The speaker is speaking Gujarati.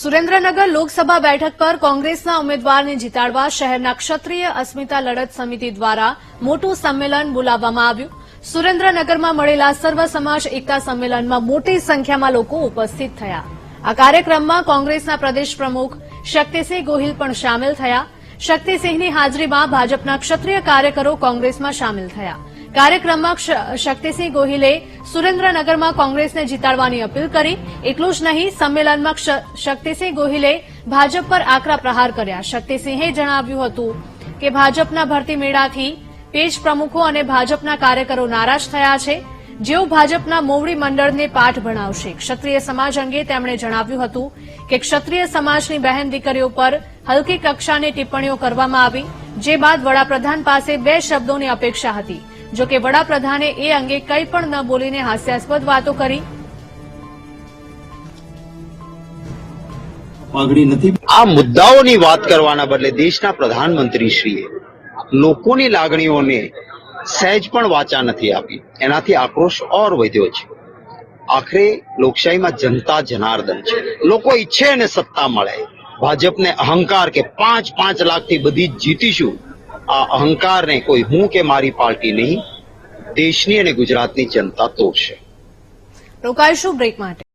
સુરેન્દ્રનગર લોકસભા બેઠક પર કોંગ્રેસના ઉમેદવારને જીતાડવા શહેરના ક્ષત્રિય અસ્મિતા લડત સમિતિ દ્વારા મોટું સંમેલન બોલાવવામાં આવ્યું. સુરેન્દ્રનગરમાં મળેલા સર્વ સમાજ એકતા સંમેલનમાં મોટી સંખ્યામાં લોકો ઉપસ્થિત થયા. આ કાર્યક્રમમાં કોંગ્રેસના પ્રદેશ પ્રમુખ શક્તિસિંહ ગોહિલ પણ સામેલ થયા. શક્તિસિંહની હાજરીમાં ભાજપના ક્ષત્રિય કાર્યકરો કોંગ્રેસમાં સામેલ થયા. કાર્યક્રમમાં શક્તિસિંહ ગોહિલે સુરેન્દ્રનગરમાં કોંગ્રેસને જીતાડવાની અપીલ કરી. એટલું જ નહીં, સંમેલનમાં શક્તિસિંહ ગોહિલે ભાજપ પર આકરા પ્રહાર કર્યા. શક્તિસિંહે જણાવ્યું હતું કે ભાજપના ભરતી મેળાથી પેજ પ્રમુખો અને ભાજપના કાર્યકરો નારાજ થયા છે. જેઓ ભાજપના મોવડી મંડળને પાઠ ભણાવશે. ક્ષત્રિય સમાજ અંગે તેમણે જણાવ્યું હતું કે ક્ષત્રિય સમાજની બહેન દીકરીઓ પર હલકી કક્ષાની ટિપ્પણીઓ કરવામાં આવી, જે બાદ વડાપ્રધાન પાસે બે શબ્દોની અપેક્ષા હતી. જો કે વડાપ્રધાને એ અંગે કંઈ પણ ન બોલીને હાસ્યાસ્પદ વાતો કરી. માગણી નથી. આ મુદ્દાઓની વાત કરવાના બદલે દેશના પ્રધાનમંત્રીશ્રીએ લોકોની લાગણીઓને સહેજ પણ વાચા નથી આપી. એનાથી આક્રોશ ઓર વધ્યો છે. આખરે લોકશાહીમાં જનતા જનાર્દન છે. લોકો ઈચ્છે અને સત્તા મળે. ભાજપને અહંકાર કે પાંચ પાંચ લાખથી બધી જીતીશું આ અહંકારને કોઈ હું કે મારી પાર્ટી નહીં, દેશની અને ગુજરાતની જનતા તોડશે રોકાઈશું બ્રેક માટે.